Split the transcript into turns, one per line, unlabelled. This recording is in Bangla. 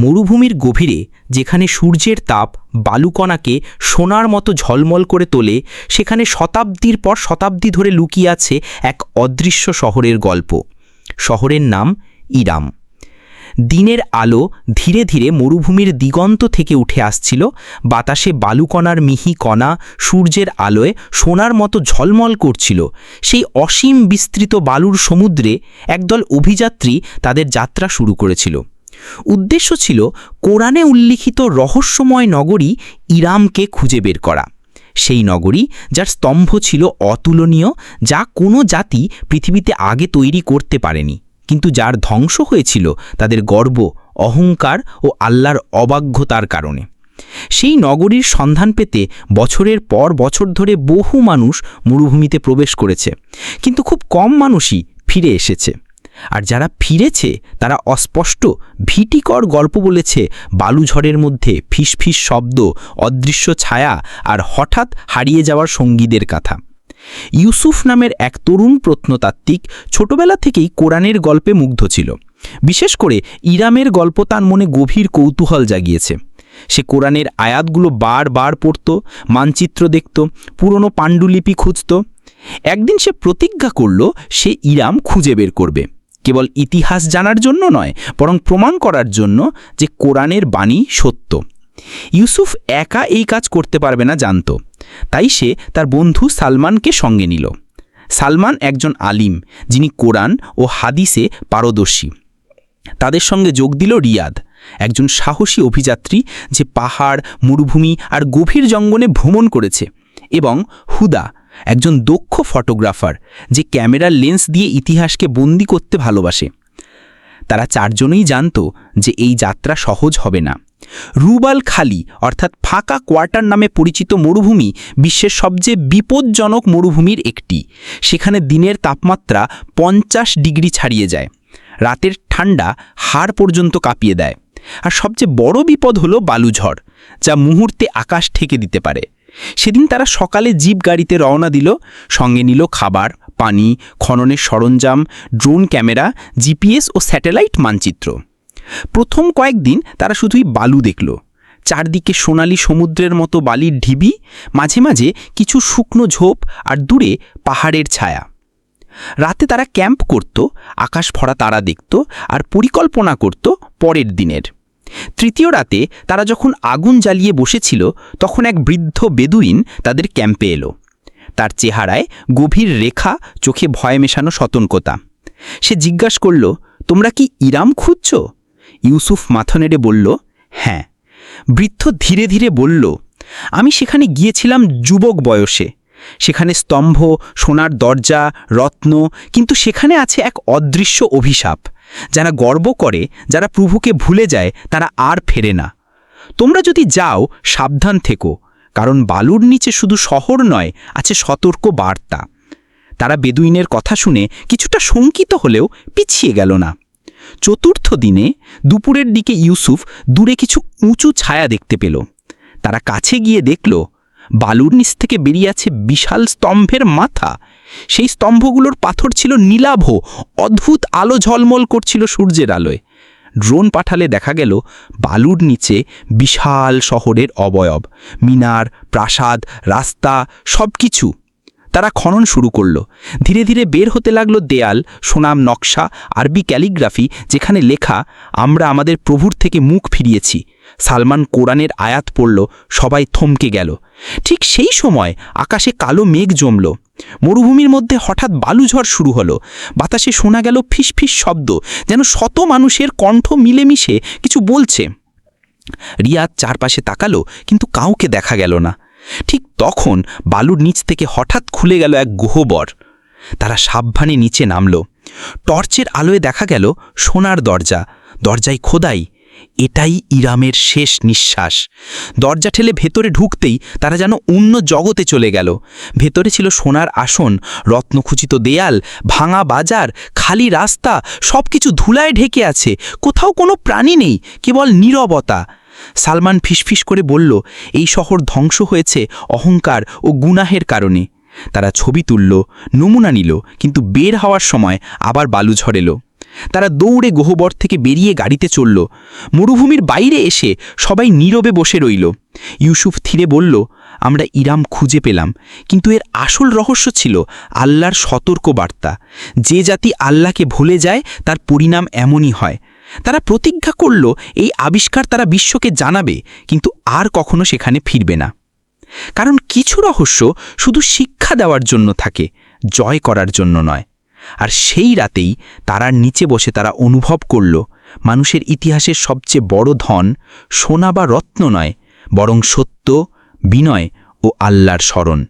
মরুভূমির গভীরে, যেখানে সূর্যের তাপ বালুকণাকে সোনার মতো ঝলমল করে তোলে, সেখানে শতাব্দীর পর শতাব্দী ধরে লুকিয়ে আছে এক অদৃশ্য শহরের গল্প। শহরের নাম ইরাম। দিনের আলো ধীরে ধীরে মরুভূমির দিগন্ত থেকে উঠে আসছিল, বাতাসে বালুকণার মিহি কণা সূর্যের আলোয় সোনার মতো ঝলমল করছিল। সেই অসীম বিস্তৃত বালুর সমুদ্রে একদল অভিযাত্রী তাদের যাত্রা শুরু করেছিল। উদ্দেশ্য ছিল কোরআনে উল্লিখিত রহস্যময় নগরী ইরামকে খুঁজে বের করা। সেই নগরী যার স্তম্ভ ছিল অতুলনীয়, যা কোনো জাতি পৃথিবীতে আগে তৈরি করতে পারেনি। কিন্তু যার ধ্বংস হয়েছিল তাদের গর্ব, অহংকার ও আল্লাহর অবাধ্যতার কারণে। সেই নগরীর সন্ধান পেতে বছরের পর বছর ধরে বহু মানুষ মরুভূমিতে প্রবেশ করেছে। কিন্তু খুব কম মানুষই ফিরে এসেছে। আর যারা ফিরেছে, তারা অস্পষ্ট ভীতিকর গল্প বলেছে। বালুঝড়ের মধ্যে ফিসফিস শব্দ, অদৃশ্য ছায়া আর হঠাৎ হারিয়ে যাওয়ার সঙ্গীদের কথা। ইউসুফ নামের এক তরুণ প্রত্নতাত্ত্বিক ছোটবেলা থেকেই কোরআনের গল্পে মুগ্ধ ছিল। বিশেষ করে ইরামের গল্প তার মনে গভীর কৌতূহল জাগিয়েছে। সে কোরআনের আয়াতগুলো বারবার পড়ত, মানচিত্র দেখত, পুরনো পাণ্ডুলিপি খুঁজত। একদিন সে প্রতিজ্ঞা করল, সে ইরাম খুঁজে বের করবে। কেবল ইতিহাস জানার জন্য নয়, বরং প্রমাণ করার জন্য যে কোরআনের বাণী সত্য। ইউসুফ একা এই কাজ করতে পারবে না জানত। তাই সে তার বন্ধু সালমানকে সঙ্গে নিল। সালমান একজন আলিম, যিনি কোরআন ও হাদিসে পারদর্শী। তাদের সঙ্গে যোগ দিল রিয়াদ, একজন সাহসী অভিযাত্রী যে পাহাড়, মরুভূমি আর গভীর জঙ্গলে ভ্রমণ করেছে, এবং হুদা একজন দক্ষ ফটোগ্রাফার যে ক্যামেরার লেন্স দিয়ে ইতিহাসকে বন্দি করতে ভালোবাসে। তারা চারজনেই জানত যে এই যাত্রা সহজ হবে না। রুবাল খালি, অর্থাৎ ফাঁকা কোয়ার্টার নামে পরিচিত মরুভূমি, বিশ্বের সবচেয়ে বিপজ্জনক মরুভূমির একটি। সেখানে দিনের তাপমাত্রা পঞ্চাশ ডিগ্রি ছাড়িয়ে যায়। রাতের ঠান্ডা হাড় পর্যন্ত কাঁপিয়ে দেয়। আর সবচেয়ে বড় বিপদ হলো বালুঝড়, যা মুহূর্তে আকাশ ঠেকে দিতে পারে। সেদিন তারা সকালে জিপ গাড়িতে রওনা দিল। সঙ্গে নিল খাবার, পানি, খননের সরঞ্জাম, ড্রোন ক্যামেরা, জিপিএস ও স্যাটেলাইট মানচিত্র। প্রথম কয়েকদিন তারা শুধুই বালু দেখল। চারদিকে সোনালি সমুদ্রের মতো বালির ঢিবি, মাঝে মাঝে কিছু শুকনো ঝোপ আর দূরে পাহাড়ের ছায়া। রাতে তারা ক্যাম্প করত, আকাশ ভরা তারা দেখত আর পরিকল্পনা করত পরের দিনের। তৃতীয় রাতে তারা যখন আগুন জ্বালিয়ে বসেছিল, তখন এক বৃদ্ধ বেদুইন তাদের ক্যাম্পে এলো। তার চেহারায় গভীর রেখা, চোখে ভয় মেশানো সতর্কতা। সে জিজ্ঞাস করল, তোমরা কি ইরাম খুঁজছ? ইউসুফ মাথা নেড়ে বলল হ্যাঁ। বৃদ্ধ ধীরে ধীরে বলল, আমি সেখানে গিয়েছিলাম যুবক বয়সে। সেখানে স্তম্ভ, সোনার দরজা, রত্ন, কিন্তু সেখানে আছে এক অদৃশ্য অভিশাপ। যারা গর্ব করে, যারা প্রভুকে ভুলে যায়, তারা আর ফেরে না। তোমরা যদি যাও, সাবধান থেকো, কারণ বালুর নিচে শুধু শহর নয়, আছে সতর্ক বার্তা। তারা বেদুইনের কথা শুনে কিছুটা শঙ্কিত হলেও পিছিয়ে গেল না। চতুর্থ দিনে দুপুরের দিকে ইউসুফ দূরে কিছু উঁচু ছায়া দেখতে পেল। তারা কাছে গিয়ে দেখল বালুর নিচ থেকে বেরিয়ে আছে বিশাল স্তম্ভের মাথা। সেই স্তম্ভগুলোর পাথর ছিল নীলাভ, অদ্ভুত আলো ঝলমল করছিল সূর্যের আলোয়। ড্রোন পাঠালে দেখা গেল, বালুর নিচে বিশাল শহরের অবয়ব, মিনার, প্রাসাদ, রাস্তা সব কিছু তারা খনন শুরু করল। ধীরে ধীরে বের হতে লাগল দেয়াল, সোনাম নকশা, আরবি ক্যালিগ্রাফি, যেখানে লেখা, আমরা আমাদের প্রভুর থেকে মুখ ফিরিয়েছি। সালমান কোরআনের আয়াত পড়ল, সবাই থমকে গেল। ঠিক সেই সময় আকাশে কালো মেঘ জমল। মরুভূমির মধ্যে হঠাৎ বালুঝড় শুরু হলো। বাতাসে শোনা গেল ফিসফিস শব্দ, যেন শত মানুষের কণ্ঠ মিলেমিশে কিছু বলছে। রিয়াদ চারপাশে তাকালো, কিন্তু কাউকে দেখা গেল না। ঠিক তখন বালুর নিচ থেকে হঠাৎ খুলে গেল এক গুহবর। তারা সাবধানে নিচে নামল। টর্চের আলোয় দেখা গেল সোনার দরজা। দরজায় খোদাই এটাই ইরামের শেষ নিঃশ্বাস। দরজা ঠেলে ভেতরে ঢুকতেই তারা যেন অন্য জগতে চলে গেল। ভেতরে ছিল সোনার আসন, রত্নখুচিত দেয়াল, ভাঙা বাজার, খালি রাস্তা সব কিছু ধুলায় ঢেকে আছে। কোথাও কোনো প্রাণী নেই, কেবল নীরবতা। সালমান ফিসফিস করে বলল, এই শহর ধ্বংস হয়েছে অহংকার ও গুনাহের কারণে। তারা ছবি তুলল, নমুনা নিল, কিন্তু বের হওয়ার সময় আবার বালু ঝড়েল তারা দৌড়ে গহ্বর থেকে বেরিয়ে গাড়িতে চলল। মরুভূমির বাইরে এসে সবাই নীরবে বসে রইল। ইউসুফ থিরে বলল, আমরা ইরাম খুঁজে পেলাম, কিন্তু এর আসল রহস্য ছিল আল্লাহর সতর্ক বার্তা যে জাতি আল্লাহকে ভুলে যায়, তার পরিণাম এমনই হয়। তারা প্রতিজ্ঞা করল, এই আবিষ্কার তারা বিশ্বকে জানাবে, কিন্তু আর কখনো সেখানে ফিরবে না। কারণ কিছু রহস্য শুধু শিক্ষা দেওয়ার জন্য থাকে, জয় করার জন্য নয়। আর সেই রাতেই তারার নিচে বসে তারা অনুভব করল মানুষের ইতিহাসের সবচেয়ে বড় ধন সোনা বা রত্ন নয়, বরং সত্য, বিনয় ও আল্লাহর স্মরণ।